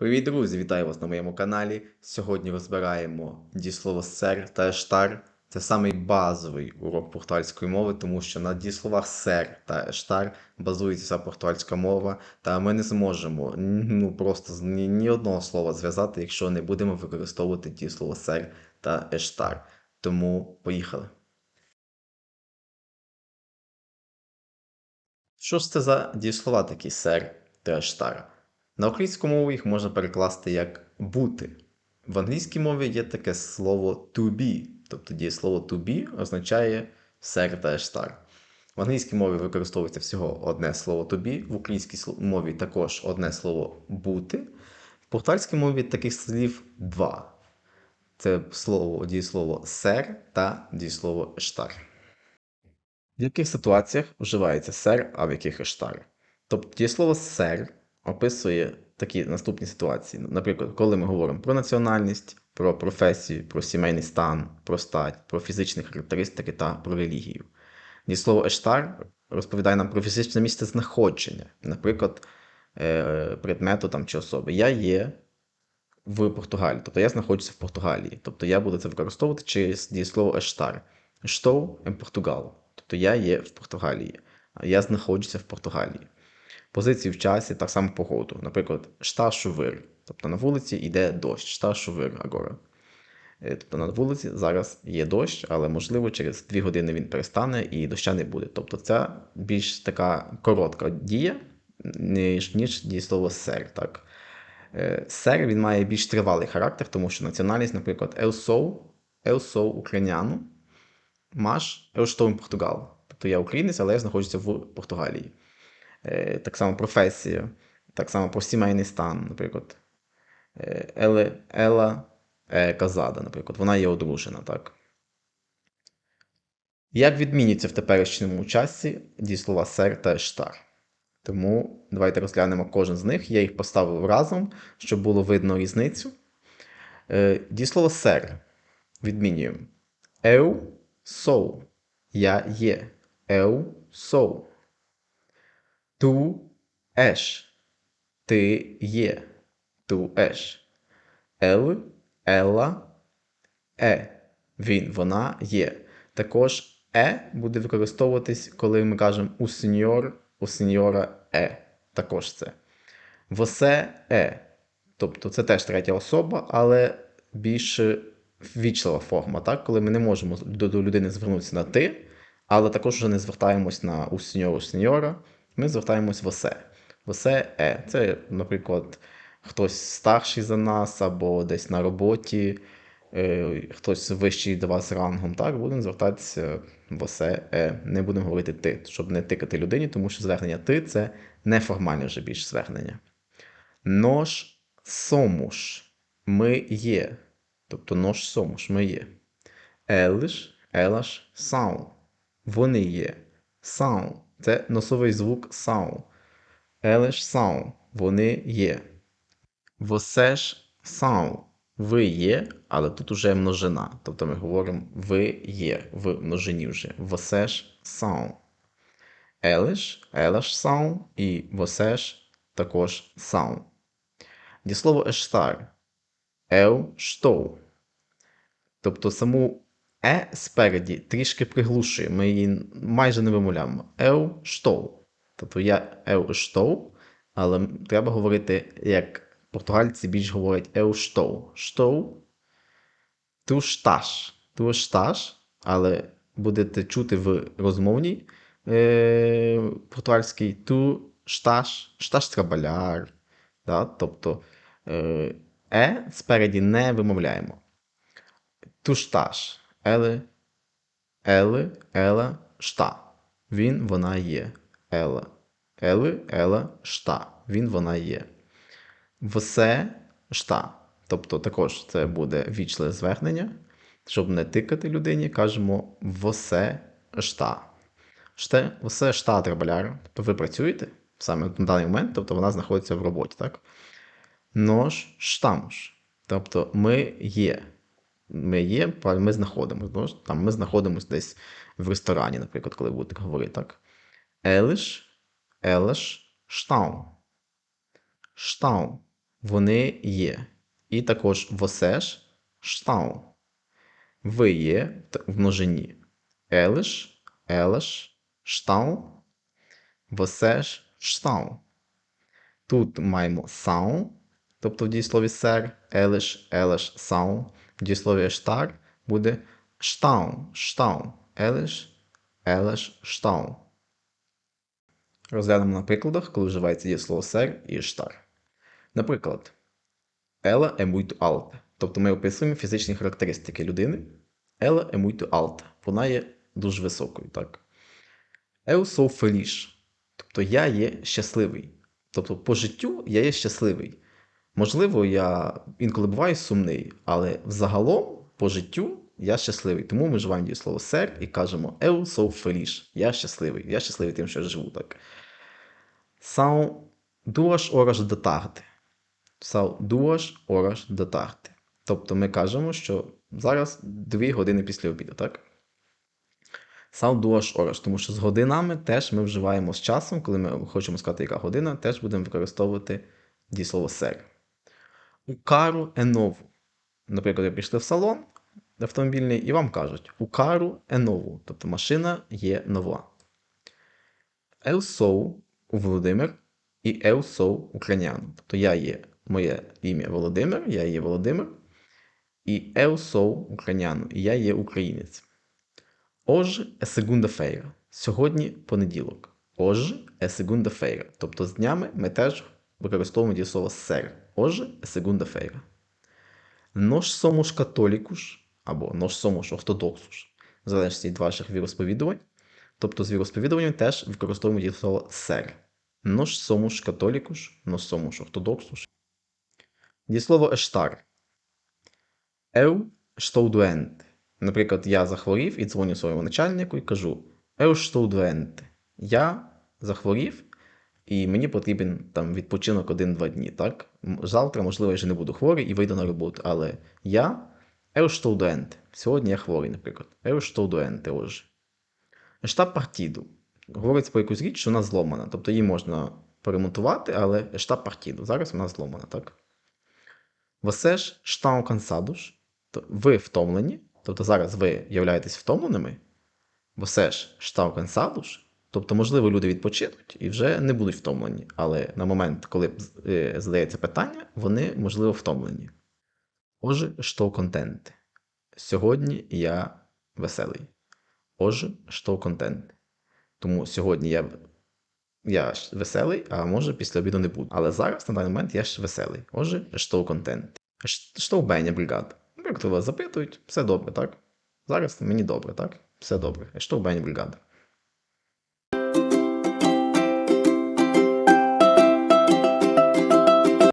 Привіт, друзі! Вітаю вас на моєму каналі. Сьогодні розбираємо дієслово сер та ештар. Це самий базовий урок португальської мови, тому що на дієсловах сер та ештар базується вся португальська мова, та ми не зможемо ну, просто ні, ні одного слова зв'язати, якщо не будемо використовувати дієслово сер та ештар. Тому поїхали. Що ж це за дієслова такі сер та ештар? На українську мову їх можна перекласти як бути. В англійській мові є таке слово to be, тобто дієслово to be означає сер та ештар. В англійській мові використовується всього одне слово to be, в українській мові також одне слово бути. В португальській мові таких слів два. Це слово, дієслово сер та дієслово ештар. В яких ситуаціях вживається сер, а в яких ештар? Тобто дієслово сер описує такі наступні ситуації. Наприклад, коли ми говоримо про національність, про професію, про сімейний стан, про стать, про фізичні характеристики та про релігію. Дієслово ештар розповідає нам про фізичне місце знаходження, наприклад, е, предмету там, чи особи. Я є в Португалії, тобто я знаходжуся в Португалії. Тобто я буду це використовувати через дієслово ештар. Estou em Portugal. Тобто я є в Португалії. Я знаходжуся в Португалії. Позиції в часі, так само погоду. Наприклад, está a. Тобто на вулиці йде дощ. A chover. Е, Тобто на вулиці зараз є дощ, але можливо через 2 години він перестане і доща не буде. Тобто це більш така коротка дія, ніж, ніж дієслово сер. Так? Е, Сер він має більш тривалий характер, тому що національність, наприклад, ucraniano, mas eu estou em Portugal. Тобто я українець, але я знаходжуся в Португалії. Е, Так само професія, так само про сімейний стан, наприклад. Е, Еле, Ела е, Казада, наприклад, вона є одружена, так. Як відмінюється в теперішньому часі дієслова сер та ештар? Тому давайте розглянемо кожен з них. Я їх поставив разом, щоб було видно різницю. Е, Дієслово сер відмінюємо. Eu sou. Я є. Eu sou. Tu és. Ти є. Tu és. Ele, ela, е. Він, вона є. Також е буде використовуватись, коли ми кажемо у сеньор, у сеньора е. Також це. Восе е. Тобто це теж третя особа, але більш ввічлива форма, так? коли ми не можемо до, людини звернутися на ти, але також вже не звертаємось на у сеньору, сеньора, ми звертаємось восе. Восе е. Це, наприклад, хтось старший за нас, або десь на роботі, е, хтось вищий до вас рангом, так, будемо звертатися восе е. Не будемо говорити ти, щоб не тикати людині, тому що звернення ти це неформальне вже більш звернення. Нож somos. Ми є. Тобто нож somos, ми є. Елиш, елаш, сау. Вони є. Сау. Це носовий звук сау. Елиш сау. Вони є. Vocês são. Ви є, але тут уже множина. Тобто ми говоримо ви є в множині вже. Vocês são. Eles, elas são і vocês також são. Дієслово estar. Eu estou. Тобто саму е спереді трішки приглушує. Ми її майже не вимовляємо. Eu estou. Тобто я eu estou, але треба говорити, як португальці більш говорять eu estou. Estou. Tu estás. Tu estás, але будете чути в розмовній е, португальській tu estás, estás trabalhar. Да? Тобто е, е спереді не вимовляємо. Tu estás. Ele, ele, ela está. Він, вона є. Ела. Ele, ela está. Він, вона є. Você está. Тобто також це буде вічливе звернення. Щоб не тикати людині, кажемо você está. Ште, você está a. Тобто ви працюєте саме на даний момент, тобто вона знаходиться в роботі, так? Nós estamos. Тобто ми є. Ми є, ми знаходимося. Там ми знаходимося десь в ресторані, наприклад, коли будете говорити так. Eles, elas estão. Estão. вони є. І також восеш штау. Ви є в множині. Елиш, елеш, штау, восеш штау. Тут маємо сау, тобто в дієслові сер, елиш, елеш, сау. В дієслові штар буде штау, штау, елиш, елеш, штау. Розглянемо на прикладах, коли вживається дієслово сер і штар. Наприклад, è muito alta. Тобто ми описуємо фізичні характеристики людини. Ela è muito. Вона є дуже високою, так? Eu sou feliz. Тобто я є щасливий. Тобто по життю я є щасливий. Можливо, я інколи буваю сумний, але взагалом по життю я щасливий. Тому ми вживаємо дієслово ser і кажемо Eu sou feliz. Я щасливий. Я щасливий тим, що я живу так. São duas horas da tarde. São duas horas da tarde. Тобто ми кажемо, що зараз 2 години після обіду, так? São duas horas, тому що з годинами теж ми вживаємо з часом, коли ми хочемо сказати, яка година, теж будемо використовувати дієслово ser. У кару е нову. Наприклад, ви прийшли в салон автомобільний і вам кажуть, у кару е нову, тобто машина є нова. Sou у Володимир і sou українян. Тобто я є моє ім'я Володимир, я є Володимир, і sou українян, і я є українець. Hoje é segunda-feira. Сьогодні понеділок. Hoje é segunda-feira. Тобто з днями ми теж використовуємо дієслово ser. Hoje é segunda-feira. Nós somos católicos або nós somos ortodoxos. В залежності від ваших віросповідувань. Тобто з віросповідуванням теж використовуємо дієслово ser. Nós somos católicos, nós somos ortodoxos. Дієслово ештар. Eu estou. Наприклад, я захворів і дзвоню своєму начальнику і кажу: Eu estou. Я захворів, і мені потрібен там відпочинок один-два дні. Так? Завтра, можливо, я вже не буду хворий і вийду на роботу. Але я estou. Сьогодні я хворий, наприклад. Doente hoje. Está partido. Говориться про якусь річ, що вона зломана. Тобто її можна перемонтувати, але está partido. Зараз вона зломана, так? Estão cansados. То Ви втомлені. Тобто зараз ви являєтесь втомленими. Vocês estão cansados. Тобто, можливо, люди відпочинуть і вже не будуть втомлені. Але на момент, коли е, задається питання, вони, можливо, втомлені. Hoje estou contente. Сьогодні я веселий. Hoje estou contente. Тому сьогодні я, я веселий, а може після обіду не буду. Але зараз на даний момент я ж веселий. Estou contente. Ш- Estou bem, obrigado. Наприклад, вас запитують, все добре, так? Зараз мені добре, так? Все добре. Estou bem, obrigado.